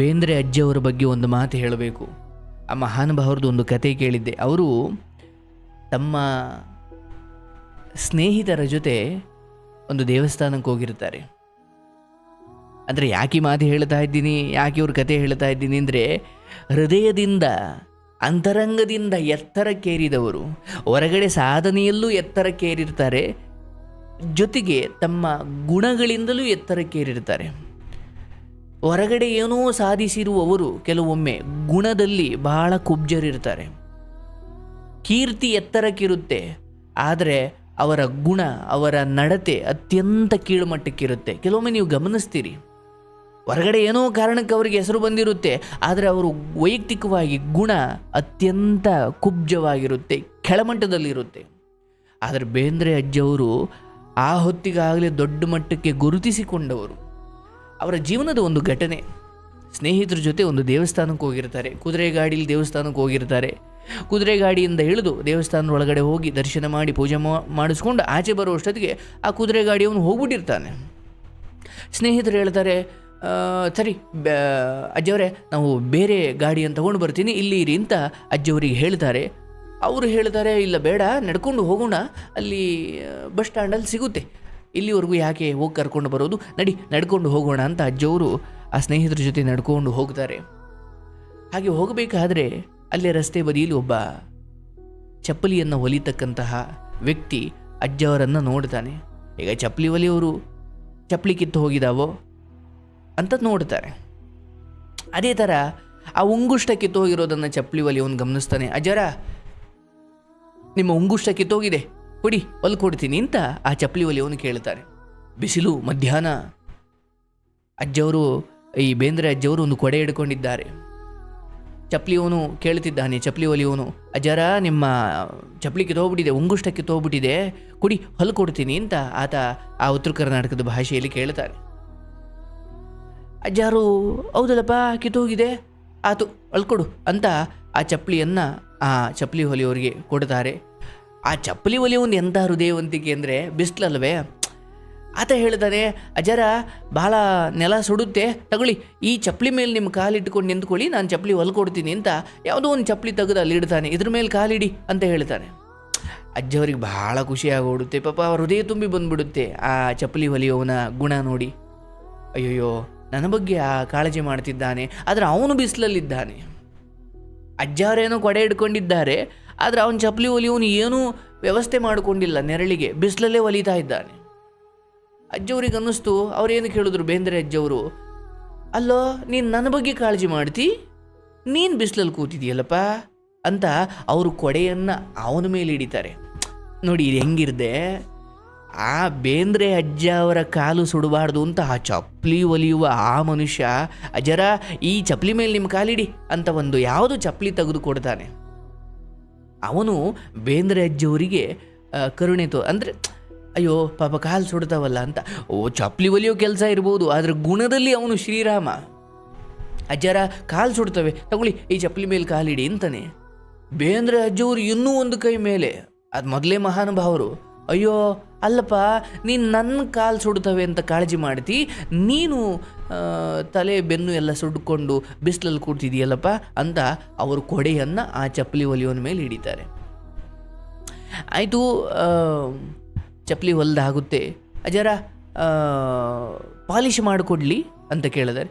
ಬೇಂದ್ರೆ ಅಜ್ಜಿಯವರ ಬಗ್ಗೆ ಒಂದು ಮಾತು ಹೇಳಬೇಕು. ಆ ಮಹಾನುಭಾವರದ್ದು ಒಂದು ಕತೆ ಕೇಳಿದ್ದೆ. ಅವರು ತಮ್ಮ ಸ್ನೇಹಿತರ ಜೊತೆ ಒಂದು ದೇವಸ್ಥಾನಕ್ಕೆ ಹೋಗಿರ್ತಾರೆ. ಅಂದರೆ ಯಾಕೆ ಮಾತು ಹೇಳ್ತಾ ಇದ್ದೀನಿ, ಯಾಕೆ ಇವ್ರ ಕತೆ ಹೇಳ್ತಾ ಇದ್ದೀನಿ ಅಂದರೆ ಹೃದಯದಿಂದ, ಅಂತರಂಗದಿಂದ ಎತ್ತರಕ್ಕೇರಿದವರು. ಹೊರಗಡೆ ಸಾಧನೆಯಲ್ಲೂ ಎತ್ತರಕ್ಕೇರಿರ್ತಾರೆ, ಜೊತೆಗೆ ತಮ್ಮ ಗುಣಗಳಿಂದಲೂ ಎತ್ತರಕ್ಕೇರಿರ್ತಾರೆ. ಹೊರಗಡೆ ಏನೋ ಸಾಧಿಸಿರುವವರು ಕೆಲವೊಮ್ಮೆ ಗುಣದಲ್ಲಿ ಬಹಳ ಕುಬ್ಜರಿರ್ತಾರೆ. ಕೀರ್ತಿ ಎತ್ತರಕ್ಕಿರುತ್ತೆ, ಆದರೆ ಅವರ ಗುಣ, ಅವರ ನಡತೆ ಅತ್ಯಂತ ಕೀಳುಮಟ್ಟಕ್ಕಿರುತ್ತೆ. ಕೆಲವೊಮ್ಮೆ ನೀವು ಗಮನಿಸ್ತೀರಿ. ಹೊರಗಡೆ ಏನೋ ಕಾರಣಕ್ಕೆ ಅವರಿಗೆ ಹೆಸರು ಬಂದಿರುತ್ತೆ, ಆದರೆ ಅವರು ವೈಯಕ್ತಿಕವಾಗಿ ಗುಣ ಅತ್ಯಂತ ಕುಬ್ಜವಾಗಿರುತ್ತೆ, ಕೆಳಮಟ್ಟದಲ್ಲಿರುತ್ತೆ. ಆದರೆ ಬೇಂದ್ರೆ ಅಜ್ಜವರು ಆ ಹೊತ್ತಿಗಾಗಲೇ ದೊಡ್ಡ ಮಟ್ಟಕ್ಕೆ ಗುರುತಿಸಿಕೊಂಡವರು. ಅವರ ಜೀವನದ ಒಂದು ಘಟನೆ. ಸ್ನೇಹಿತರ ಜೊತೆ ಒಂದು ದೇವಸ್ಥಾನಕ್ಕೆ ಹೋಗಿರ್ತಾರೆ. ಕುದುರೆ ಗಾಡಿಯಲ್ಲಿ ದೇವಸ್ಥಾನಕ್ಕೆ ಹೋಗಿರ್ತಾರೆ. ಕುದುರೆ ಗಾಡಿಯಿಂದ ಇಳಿದು ದೇವಸ್ಥಾನದ ಒಳಗಡೆ ಹೋಗಿ ದರ್ಶನ ಮಾಡಿ ಪೂಜೆ ಮಾಡಿಸ್ಕೊಂಡು ಆಚೆ ಬರುವಷ್ಟೊತ್ತಿಗೆ ಆ ಕುದುರೆ ಗಾಡಿಯವನು ಹೋಗ್ಬಿಟ್ಟಿರ್ತಾನೆ. ಸ್ನೇಹಿತರು ಹೇಳ್ತಾರೆ ಸರಿ ಅಜ್ಜವರೇ ನಾವು ಬೇರೆ ಗಾಡಿಯನ್ನು ತಗೊಂಡು ಬರ್ತೀನಿ, ಇಲ್ಲಿ ಇರಿ ಅಂತ ಅಜ್ಜವರಿಗೆ ಹೇಳ್ತಾರೆ. ಅವರು ಹೇಳ್ತಾರೆ, ಇಲ್ಲ, ಬೇಡ, ನಡ್ಕೊಂಡು ಹೋಗೋಣ. ಅಲ್ಲಿ ಬಸ್ ಸ್ಟ್ಯಾಂಡಲ್ಲಿ ಸಿಗುತ್ತೆ. ಇಲ್ಲಿವರೆಗೂ ಯಾಕೆ ಹೋಗಿ ಕರ್ಕೊಂಡು ಬರೋದು? ನಡಿ, ನಡ್ಕೊಂಡು ಹೋಗೋಣ ಅಂತ ಅಜ್ಜವರು ಆ ಸ್ನೇಹಿತರ ಜೊತೆ ನಡ್ಕೊಂಡು ಹೋಗ್ತಾರೆ. ಹಾಗೆ ಹೋಗಬೇಕಾದ್ರೆ ಅಲ್ಲೇ ರಸ್ತೆ ಬದಿಯಲ್ಲಿ ಒಬ್ಬ ಚಪ್ಪಲಿಯನ್ನು ಹೊಲಿತಕ್ಕಂತಹ ವ್ಯಕ್ತಿ ಅಜ್ಜವರನ್ನು ನೋಡ್ತಾನೆ. ಈಗ ಚಪ್ಪಲಿ ಒಲಿಯವರು ಚಪ್ಪಲಿ ಕಿತ್ತು ಹೋಗಿದಾವೋ ಅಂತ ನೋಡ್ತಾರೆ. ಅದೇ ಥರ ಆ ಉಂಗುಷ್ಟ ಕಿತ್ತೋಗಿರೋದನ್ನು ಚಪ್ಪಲಿ ಒಲಿಯವನು ಗಮನಿಸ್ತಾನೆ, ಅಜ್ಜರ, ನಿಮ್ಮ ಉಂಗುಷ್ಟ ಕಿತ್ತೋಗಿದೆ. ಕೊಡಿ ಒಲ್ ಕೊಡ್ತೀನಿ ಅಂತ ಆ ಚಪ್ಪಲಿ ಒಲಿಯವನು ಕೇಳ್ತಾರೆ ಬಿಸಿಲು, ಮಧ್ಯಾಹ್ನ. ಅಜ್ಜವರು, ಈ ಬೇಂದ್ರೆ ಅಜ್ಜವರು ಒಂದು ಕೊಡೆ ಹಿಡ್ಕೊಂಡಿದ್ದಾರೆ. ಚಪ್ಪಲಿಯವನು ಕೇಳ್ತಿದ್ದಾನೆ ಚಪ್ಪಲಿ ಒಲಿಯವನು ಅಜ್ಜರ ನಿಮ್ಮ ಚಪ್ಪಲಿ ಕಿತ್ತೋಗ್ಬಿಟ್ಟಿದೆ ಉಂಗುಷ್ಟ ಕಿತ್ತೋಗ್ಬಿಟ್ಟಿದೆ. ಕುಡಿ ಹೊಲ್ ಕೊಡ್ತೀನಿ ಅಂತ ಆತ ಆ ಉತ್ತರ ಕರ್ನಾಟಕದ ಭಾಷೆಯಲ್ಲಿ ಕೇಳ್ತಾನೆ ಅಜ್ಜಾರು, ಹೌದಲ್ಲಪ್ಪ, ಕಿತ್ತೋಗಿದೆ. ಆತು ಅಳ್ಕೊಡು ಅಂತ ಆ ಚಪ್ಪಲಿಯನ್ನು ಆ ಚಪ್ಪಲಿ ಹೊಲಿಯವರಿಗೆ ಕೊಡ್ತಾರೆ ಆ ಚಪ್ಪಲಿ ಹೊಲಿಯವನು ಎಂಥ ಹೃದಯವಂತಿಕೆ ಅಂದರೆ ಬಿಸ್ಲಲ್ವೇ? ಆತ ಹೇಳ್ತಾನೆ ಅಜರ ಭಾಳ ನೆಲ ಸುಡುತ್ತೆ, ತಗೊಳ್ಳಿ. ಈ ಚಪ್ಪಲಿ ಮೇಲೆ ನಿಮ್ಮ ಕಾಲಿಟ್ಕೊಂಡು ನಿಂತ್ಕೊಳ್ಳಿ, ನಾನು ಚಪ್ಪಲಿ ಹೊಲ್ಕೊಡ್ತೀನಿ ಅಂತ ಯಾವುದೋ ಒಂದು ಚಪ್ಪಲಿ ತೆಗೆದು ಅಲ್ಲಿ ಇಡ್ತಾನೆ ಇದ್ರ ಮೇಲೆ ಕಾಲಿಡಿ ಅಂತ ಹೇಳ್ತಾನೆ ಅಜ್ಜವ್ರಿಗೆ ಭಾಳ ಖುಷಿ ಆಗೋಡುತ್ತೆ. ಪಾಪ ಅವ್ರ ಹೃದಯ ತುಂಬಿ ಬಂದ್ಬಿಡುತ್ತೆ ಆ ಚಪ್ಪಲಿ ಹೊಲಿಯೋವನ ಗುಣ ನೋಡಿ. ಅಯ್ಯೋಯ್ಯೋ, ನನ್ನ ಬಗ್ಗೆ ಆ ಕಾಳಜಿ ಮಾಡ್ತಿದ್ದಾನೆ, ಆದರೆ ಅವನು ಬಿಸಿಲಲ್ಲಿದ್ದಾನೆ. ಅಜ್ಜವರೇನೋ ಕೊಡೆ ಹಿಡ್ಕೊಂಡಿದ್ದಾರೆ. ಆದರೆ ಅವನು ಚಪ್ಪಲಿ ಒಲಿಯವನು ಏನೂ ವ್ಯವಸ್ಥೆ ಮಾಡಿಕೊಂಡಿಲ್ಲ ನೆರಳಿಗೆ, ಬಿಸಿಲಲ್ಲೇ ಒಲಿತಾ ಇದ್ದಾನೆ. ಅಜ್ಜವ್ರಿಗೆ ಅನ್ನಿಸ್ತು ಅವ್ರೇನು ಕೇಳಿದ್ರು ಬೇಂದ್ರೆ ಅಜ್ಜವರು ಅಲ್ಲೋ, ನೀನು ನನ್ನ ಬಗ್ಗೆ ಕಾಳಜಿ ಮಾಡ್ತಿ? ನೀನು ಬಿಸಿಲಲ್ಲಿ ಕೂತಿದೆಯಲ್ಲಪ್ಪ? ಅಂತ ಅವರು ಕೊಡೆಯನ್ನು ಅವನ ಮೇಲೆ ಹಿಡಿತಾರೆ. ನೋಡಿ, ಇದು ಹೆಂಗಿರ್ದೆ? ಆ ಬೇಂದ್ರೆ ಅಜ್ಜ ಅವರ ಕಾಲು ಸುಡಬಾರ್ದು ಅಂತ ಆ ಚಪ್ಪಲಿ ಒಲಿಯುವ ಆ ಮನುಷ್ಯ, ಅಜರ, ಈ ಚಪ್ಪಲಿ ಮೇಲೆ ನಿಮ್ಮ ಕಾಲಿಡಿ ಅಂತ ಒಂದು ಯಾವುದು ಚಪ್ಪಲಿ ತೆಗೆದು ಕೊಡ್ತಾನೆ ಅವನು ಬೇಂದ್ರೆ ಅಜ್ಜಿಯವರಿಗೆ ಕರುಣೆ ತೋ, ಅಂದರೆ, ಅಯ್ಯೋ, ಪಾಪ ಕಾಲು ಸುಡ್ತಾವಲ್ಲ ಅಂತ. ಓ, ಚಪ್ಪಲಿ ಒಲಿಯೋ ಕೆಲಸ ಇರ್ಬೋದು, ಆದರೆ ಗುಣದಲ್ಲಿ ಅವನು ಶ್ರೀರಾಮ. ಅಜ್ಜರ ಕಾಲು ಸುಡ್ತವೆ, ತಗೊಳ್ಳಿ, ಈ ಚಪ್ಪಲಿ ಮೇಲೆ ಕಾಲಿಡಿ ಅಂತಾನೆ. ಬೇಂದ್ರೆ ಅಜ್ಜವರು ಇನ್ನೂ ಒಂದು ಕೈ ಮೇಲೆ. ಅದು ಮೊದಲೇ ಮಹಾನುಭಾವರು. ಅಯ್ಯೋ ಅಲ್ಲಪ್ಪ, ನೀನು ನನ್ನ ಕಾಲು ಸುಡ್ತವೆ ಅಂತ ಕಾಳಜಿ ಮಾಡ್ತಿ. ನೀನು ತಲೆ ಬೆನ್ನು ಎಲ್ಲ ಸುಡ್ಕೊಂಡು ಬಿಸಿಲಲ್ಲಿ ಕೂಡ್ತಿದೀಯಲ್ಲಪ್ಪ ಅಂತ ಅವರು ಕೊಡೆಯನ್ನು ಆ ಚಪ್ಪಲಿ ಒಲಿಯೋನ ಮೇಲೆ ಹಿಡಿತಾರೆ. ಆಯಿತು ಚಪ್ಪಲಿ ಹೊಲ್ದಾಗುತ್ತೆ. ಅಜರ ಪಾಲಿಶ್ ಮಾಡಿಕೊಡ್ಲಿ ಅಂತ ಕೇಳಿದರೆ.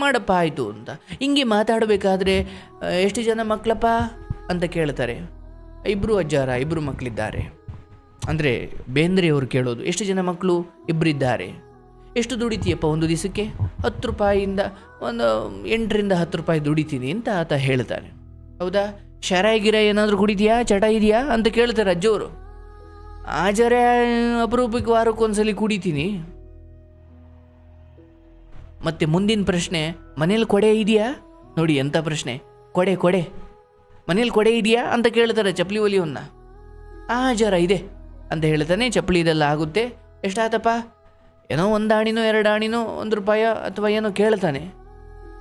ಮಾಡಪ್ಪ, ಆಯಿತು ಅಂತ. ಹಿಂಗೆ ಮಾತಾಡಬೇಕಾದ್ರೆ ಎಷ್ಟು ಜನ ಮಕ್ಕಳಪ್ಪ ಅಂತ ಕೇಳ್ತಾರೆ. ಇಬ್ಬರು ಅಜ್ಜಾರ ಇಬ್ಬರು ಮಕ್ಕಳಿದ್ದಾರೆ ಅಂದರೆ ಬೇಂದ್ರೆಯವರು ಕೇಳೋದು, ಎಷ್ಟು ಜನ ಮಕ್ಕಳು ಇಬ್ಬರಿದ್ದಾರೆ ಎಷ್ಟು ದುಡಿತೀಯಪ್ಪ ಒಂದು ದಿವಸಕ್ಕೆ ಹತ್ತು ರೂಪಾಯಿಯಿಂದ ಒಂದು ಎಂಟರಿಂದ ಹತ್ತು ರೂಪಾಯಿ ದುಡಿತೀನಿ ಅಂತ ಆತ ಹೇಳ್ತಾನೆ. ಹೌದಾ? ಶರಾಯಿ ಗಿರ ಏನಾದರೂ ಕುಡಿತೀಯಾ ಚಟ ಇದೆಯಾ? ಅಂತ ಕೇಳ್ತಾರೆ ಅಜ್ಜವರು ಆಜರೆ ಅಪರೂಪಕ್ಕೆ ವಾರಕ್ಕೊಂದ್ಸಲಿ ಕುಡಿತೀನಿ. ಮತ್ತೆ ಮುಂದಿನ ಪ್ರಶ್ನೆ, ಮನೇಲಿ ಕೊಡೆ ಇದೆಯಾ? ನೋಡಿ ಎಂಥ ಪ್ರಶ್ನೆ. ಕೊಡೆ ಕೊಡೆ. ಮನೇಲಿ ಕೊಡೆ ಇದೆಯಾ? ಅಂತ ಕೇಳ್ತಾರೆ ಚಪ್ಪಲಿ ಒಲಿಯವನ್ನ ಆ ಜರ ಇದೆ. ಅಂತ ಹೇಳ್ತಾನೆ ಚಪ್ಪಲಿ ಇದೆಲ್ಲ ಆಗುತ್ತೆ. ಎಷ್ಟಾತಪ್ಪ? ಏನೋ ಒಂದು ಆಣಿನೋ ಎರಡು ಆಣಿನೋ ಒಂದು ರೂಪಾಯ ಅಥವಾ ಏನೋ ಕೇಳ್ತಾನೆ.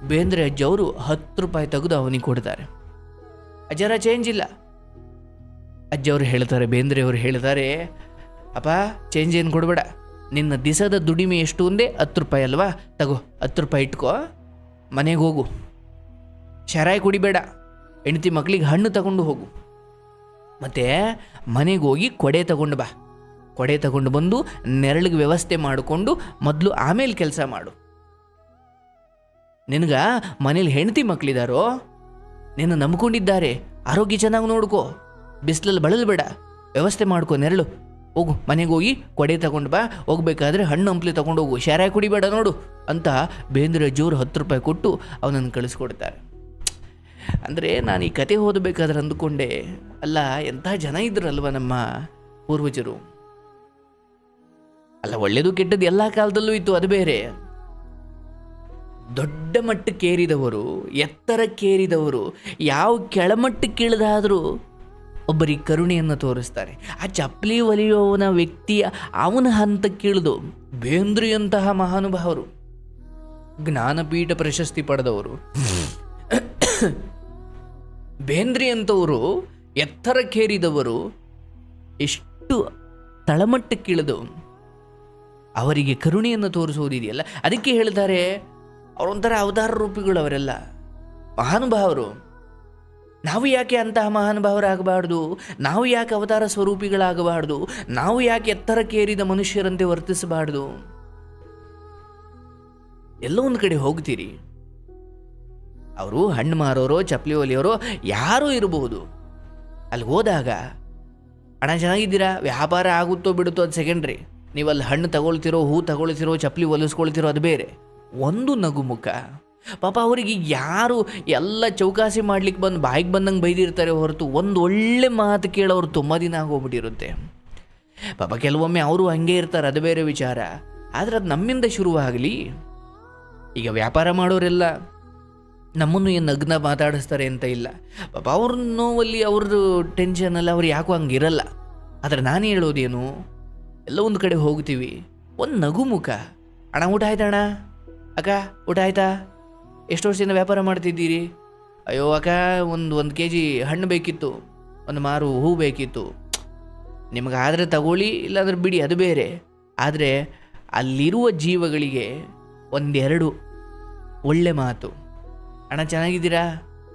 ಬೇಂದ್ರೆ ಅಜ್ಜವರು ಹತ್ತು ರೂಪಾಯಿ ತೆಗೆದು ಅವನಿಗೆ ಕೊಡ್ತಾರೆ. ಅಜ್ಜರ ಚೇಂಜ್ ಇಲ್ಲ. ಅಜ್ಜವರು ಹೇಳ್ತಾರೆ ಬೇಂದ್ರೆಯವರು ಹೇಳ್ತಾರೆ, ಅಪ್ಪ ಚೇಂಜ್ ಏನು ಕೊಡಬೇಡ. ನಿನ್ನ ದಿಸದ ದುಡಿಮೆ ಎಷ್ಟು ಒಂದೇ ಹತ್ತು ರೂಪಾಯಿ ಅಲ್ವಾ? ತಗೋ, ಹತ್ತು ರೂಪಾಯಿ ಇಟ್ಕೋ. ಮನೆಗೆ ಹೋಗು. ಶರಾಯಿ ಕುಡಿಬೇಡ. ಹೆಂಡತಿ ಮಕ್ಕಳಿಗೆ ಹಣ್ಣು ತಗೊಂಡು ಹೋಗು. ಮತ್ತು ಮನೆಗೆ ಹೋಗಿ ಕೊಡೆ ತಗೊಂಡು ಬಾ. ಕೊಡೆ ತಗೊಂಡು ಬಂದು ನೆರಳಿಗೆ ವ್ಯವಸ್ಥೆ ಮಾಡಿಕೊಂಡು ಮೊದಲು ಆಮೇಲೆ ಕೆಲಸ ಮಾಡು. ನಿನಗ ಮನೇಲಿ ಹೆಂಡತಿ ಮಕ್ಕಳಿದಾರೋ ನಿನ್ನ ನಂಬ್ಕೊಂಡಿದ್ದಾರೆ. ಆರೋಗ್ಯ ಚೆನ್ನಾಗಿ ನೋಡ್ಕೋ. ಬಿಸಿಲಲ್ಲಿ ಬಳಲ್ಬೇಡ. ವ್ಯವಸ್ಥೆ ಮಾಡ್ಕೋ ನೆರಳು. ಹೋಗು, ಮನೆಗೆ ಹೋಗಿ ಕೊಡೆ ತಗೊಂಡು ಬಾ. ಹೋಗ್ಬೇಕಾದ್ರೆ ಹಣ್ಣು ಹಂಪ್ಲಿ ತಗೊಂಡು ಹೋಗು. ಶಾರಾಯಿ ಕುಡಿಬೇಡ ನೋಡು ಅಂತ ಬೇಂದ್ರೆ ಜೋರು ಹತ್ತು ರೂಪಾಯಿ ಕೊಟ್ಟು ಅವನನ್ನು ಕಳಿಸ್ಕೊಡ್ತಾರೆ. ಅಂದರೆ ನಾನು ಈ ಕತೆ ಓದಬೇಕಾದ್ರೆ ಅಂದುಕೊಂಡೆ, ಅಲ್ಲ, ಎಂಥ ಜನ ಇದ್ರಲ್ವ ನಮ್ಮ ಪೂರ್ವಜರು? ಅಲ್ಲ ಒಳ್ಳೆಯದು ಕೆಟ್ಟದ್ದು ಎಲ್ಲ ಕಾಲದಲ್ಲೂ ಇತ್ತು, ಅದು ಬೇರೆ. ದೊಡ್ಡ ಮಟ್ಟಕ್ಕೇರಿದವರು ಎತ್ತರಕ್ಕೇರಿದವರು ಯಾವ ಕೆಳಮಟ್ಟಕ್ಕಿಳಿದಾದರೂ ಒಬ್ಬರಿಗೆ ಕರುಣೆಯನ್ನು ತೋರಿಸ್ತಾರೆ. ಆ ಚಪ್ಪಲಿ ಒಲಿಯುವವನ ವ್ಯಕ್ತಿಯ ಅವನ ಹಂತಕ್ಕಿಳಿದು ಬೇಂದ್ರಿಯಂತಹ ಮಹಾನುಭಾವರು, ಜ್ಞಾನಪೀಠ ಪ್ರಶಸ್ತಿ ಪಡೆದವರು. ಬೇಂದ್ರಿ ಅಂತವರು ಎತ್ತರಕ್ಕೇರಿದವರು ಎಷ್ಟು ತಳಮಟ್ಟಕ್ಕಿಳಿದು ಅವರಿಗೆ ಕರುಣೆಯನ್ನು ತೋರಿಸುವುದಿದೆಯಲ್ಲ? ಅದಕ್ಕೆ ಹೇಳ್ತಾರೆ ಅವರೊಂಥರ ಅವತಾರ ರೂಪಿಗಳು ಅವರೆಲ್ಲ. ಮಹಾನುಭಾವರು, ನಾವು ಯಾಕೆ ಅಂತಹ ಮಹಾನುಭಾವರಾಗಬಾರ್ದು? ನಾವು ಯಾಕೆ ಅವತಾರ ಸ್ವರೂಪಿಗಳಾಗಬಾರ್ದು? ನಾವು ಯಾಕೆ ಎತ್ತರಕ್ಕೇರಿದ ಮನುಷ್ಯರಂತೆ ವರ್ತಿಸಬಾರ್ದು? ಎಲ್ಲ ಒಂದು ಕಡೆ ಹೋಗ್ತೀರಿ. ಅವರು, ಹಣ್ಣು ಮಾರೋರು, ಚಪ್ಪಲಿ ಒಲಿಯೋರು ಯಾರೂ ಇರಬಹುದು. ಅಲ್ಲಿ ಹೋದಾಗ ಹಣ ಚೆನ್ನಾಗಿದ್ದೀರಾ? ವ್ಯಾಪಾರ ಆಗುತ್ತೋ ಬಿಡುತ್ತೋ ಅದು ಸೆಕೆಂಡ್ರಿ ನೀವು ಅಲ್ಲಿ ಹಣ್ಣು ತಗೊಳ್ತಿರೋ, ಹೂ ತಗೊಳ್ತಿರೋ, ಚಪ್ಪಲಿ ಒಲಿಸ್ಕೊಳ್ತಿರೋ ಅದು ಬೇರೆ. ಒಂದು ನಗುಮುಖ ಪಾಪ ಅವರಿಗೆ ಯಾರು ಎಲ್ಲ ಚೌಕಾಸಿ ಮಾಡ್ಲಿಕ್ಕೆ ಬಂದು, ಬಾಯಿಗೆ ಬಂದಂಗೆ ಬೈದಿರ್ತಾರೆ ಹೊರತು ಒಂದು ಒಳ್ಳೆ ಮಾತು ಕೇಳೋರು ತುಂಬ ದಿನ ಆಗೋಗ್ಬಿಟ್ಟಿರುತ್ತೆ. ಪಾಪ ಕೆಲವೊಮ್ಮೆ ಅವರು ಹಂಗೆ ಇರ್ತಾರೆ, ಅದು ಬೇರೆ ವಿಚಾರ. ಆದರೆ ಅದು ನಮ್ಮಿಂದ ಶುರುವಾಗಲಿ. ಈಗ ವ್ಯಾಪಾರ ಮಾಡೋರೆಲ್ಲ ನಮ್ಮನ್ನು ಏನು ನಗ್ನ ಮಾತಾಡಿಸ್ತಾರೆ ಅಂತ ಇಲ್ಲ. ಪಾಪ ಅವ್ರ ನೋವಲ್ಲಿ ಅವ್ರದ್ದು ಟೆನ್ಷನಲ್ಲಿ ಅವ್ರು ಯಾಕೋ ಹಂಗಿರಲ್ಲ ಆದರೆ ನಾನು ಹೇಳೋದೇನು, ಎಲ್ಲ ಒಂದು ಕಡೆ ಹೋಗ್ತೀವಿ, ಒಂದು ನಗು ಮುಖ. ಅಣ್ಣ, ಊಟ ಆಯ್ತಾ ಅಣ್ಣ? ಅಕ್ಕ, ಊಟ ಆಯ್ತಾ? ಎಷ್ಟು ವರ್ಷದಿಂದ ವ್ಯಾಪಾರ ಮಾಡ್ತಿದ್ದೀರಿ? ಅಯ್ಯೋ, ಅಕ್ಕ, ಒಂದು ಒಂದು ಕೆ ಜಿ ಹಣ್ಣು ಬೇಕಿತ್ತು. ಒಂದು ಮಾರು ಹೂ ಬೇಕಿತ್ತು. ನಿಮಗೆ ಆದರೆ ತಗೊಳ್ಳಿ, ಇಲ್ಲಾಂದ್ರೆ ಬಿಡಿ, ಅದು ಬೇರೆ. ಆದರೆ ಅಲ್ಲಿರುವ ಜೀವಗಳಿಗೆ ಒಂದೆರಡು ಒಳ್ಳೆ ಮಾತು. ಅಣ್ಣ, ಚೆನ್ನಾಗಿದ್ದೀರಾ?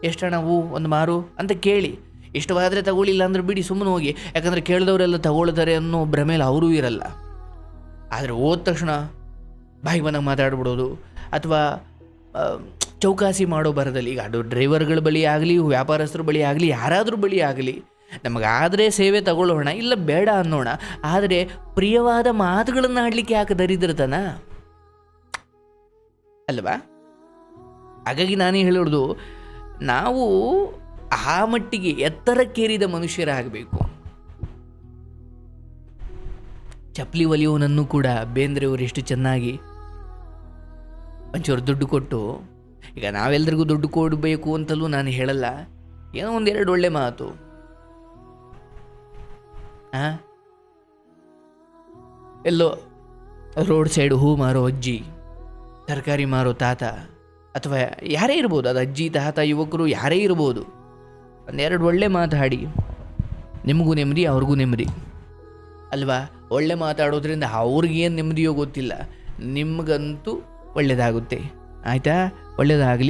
ಎಷ್ಟು ಹಣ ಹೂ? ಒಂದು ಮಾರು? ಅಂತ ಕೇಳಿ. ಇಷ್ಟವಾದರೆ ತಗೊಳ್ಳಿಲ್ಲ ಅಂದ್ರೆ ಬಿಡಿ ಸುಮ್ಮನೆ ಹೋಗಿ. ಯಾಕಂದರೆ ಕೇಳಿದವರೆಲ್ಲ ತಗೊಳ್ತಾರೆ ಅನ್ನೋ ಭ್ರಮೇಲೆ ಅವರೂ ಇರಲ್ಲ. ಆದರೆ ಹೋದ ತಕ್ಷಣ ಬಾಯಿಗೆ ಬಂದಾಗ ಮಾತಾಡ್ಬಿಡೋದು. ಅಥವಾ ಚೌಕಾಸಿ ಮಾಡೋ ಬರದಲ್ಲಿ ಈಗ ಅದು ಡ್ರೈವರ್ಗಳ ಬಳಿ ಆಗಲಿ, ವ್ಯಾಪಾರಸ್ಥರ ಬಳಿ ಆಗಲಿ, ಯಾರಾದರೂ ಬಳಿ ಆಗಲಿ, ನಮಗಾದರೆ ಸೇವೆ ತಗೊಳ್ಳೋಣ, ಇಲ್ಲ ಬೇಡ ಅನ್ನೋಣ, ಆದರೆ ಪ್ರಿಯವಾದ ಮಾತುಗಳನ್ನು ಆಡಲಿಕ್ಕೆ ಯಾಕೆ ದರಿದ್ರತನ? ಅಲ್ವಾ? ಹಾಗಾಗಿ ನಾನೇ ಹೇಳಿರೋದು ನಾವು ಆ ಮಟ್ಟಿಗೆ ಎತ್ತರಕ್ಕೇರಿದ ಮನುಷ್ಯರಾಗಬೇಕು. ಚಪ್ಪಲಿ ಒಲಿಯುವನನ್ನು ಕೂಡ ಬೇಂದ್ರೆಯವರು ಎಷ್ಟು ಚೆನ್ನಾಗಿ ಒಂಚೂರು ದುಡ್ಡು ಕೊಟ್ಟು, ಈಗ ನಾವೆಲ್ಲರಿಗೂ ದುಡ್ಡು ಕೊಡಬೇಕು ಅಂತಲೂ ನಾನು ಹೇಳಲ್ಲ, ಏನೋ ಒಂದೆರಡು ಒಳ್ಳೆ ಮಾತು. ಹಾಂ ಎಲ್ಲೋ ರೋಡ್ ಸೈಡ್ ಹೂ ಮಾರೋ ಅಜ್ಜಿ, ತರಕಾರಿ ಮಾರೋ ತಾತ ಅಥವಾ ಯಾರೇ ಇರ್ಬೋದು, ಅದು ಅಜ್ಜಿ, ತಾತ, ಯುವಕರು ಯಾರೇ ಇರ್ಬೋದು, ಒಂದೆರಡು ಒಳ್ಳೆ ಮಾತಾಡಿ ನಿಮಗೂ ನೆಮ್ಮದಿ, ಅವ್ರಿಗೂ ನೆಮ್ಮದಿ. ಅಲ್ವಾ? ಒಳ್ಳೆ ಮಾತಾಡೋದ್ರಿಂದ ಅವ್ರಿಗೇನು ನೆಮ್ಮದಿಯೋ ಗೊತ್ತಿಲ್ಲ. ನಿಮಗಂತೂ ಒಳ್ಳೆಯದಾಗುತ್ತೆ ಆಯಿತಾ? ಒಳ್ಳೆಯದಾಗಲಿ